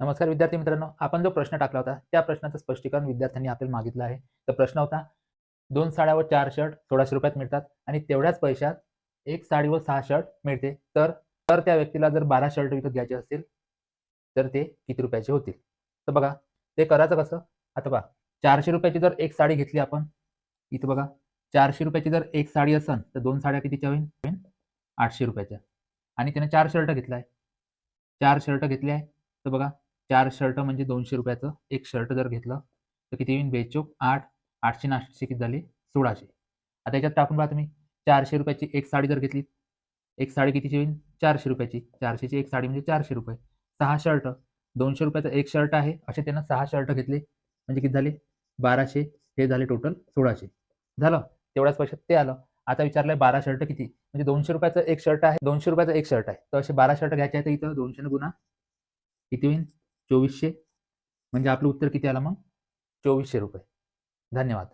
नमस्कार विद्यार्थी मित्रांनो आपण जो प्रश्न टाकला होता त्या प्रश्नाचं स्पष्टीकरण विद्यार्थ्यांनी आपल्याला मागितलं आहे. तर प्रश्न होता दोन साड्या व चार शर्ट सोळाशे रुपयात मिळतात आणि तेवढ्याच पैशात एक साडी व सहा शर्ट मिळते. तर तर त्या व्यक्तीला जर बारा शर्ट विकत घ्यायचे असतील तर ते किती रुपयाचे होतील? तर बघा ते करायचं कसं? आता बघा चारशे रुपयाची जर एक साडी घेतली आपण इथं बघा चारशे रुपयाची जर एक साडी असन तर दोन साड्या कितीच्या होईल होईल आठशे रुपयाच्या. आणि त्याने चार शर्ट घेतला आहे चार शर्ट घेतले आहे तर बघा चार शर्ट म्हणजे दोनशे रुपयाचं. एक शर्ट जर घेतलं तर किती होईल बेचोक आठ आठशे आणि किती झाले? सोळाशे. आता याच्यात टाकून पहा तुम्ही. चारशे रुपयाची एक साडी जर घेतली एक साडी कितीची होईल? चारशे रुपयाची. चारशेची एक साडी म्हणजे चारशे रुपये. सहा शर्ट दोनशे रुपयाचा एक शर्ट आहे. असे त्यांना सहा शर्ट घेतले. म्हणजे किती झाले? बाराशे. हे झाले टोटल सोळाशे. झालं? तेवढ्याच पैशात ते आलं. आता विचारलंय बारा शर्ट किती? म्हणजे दोनशे रुपयाचं एक शर्ट आहे दोनशे रुपयाचं एक शर्ट आहे. तर असे बारा शर्ट घ्यायचे आहे तर इथं. दोनशे गुणा किती होईल? चोवीसशे. म्हणजे आपलं उत्तर किती आलं मग? चोवीसशे रुपये. धन्यवाद.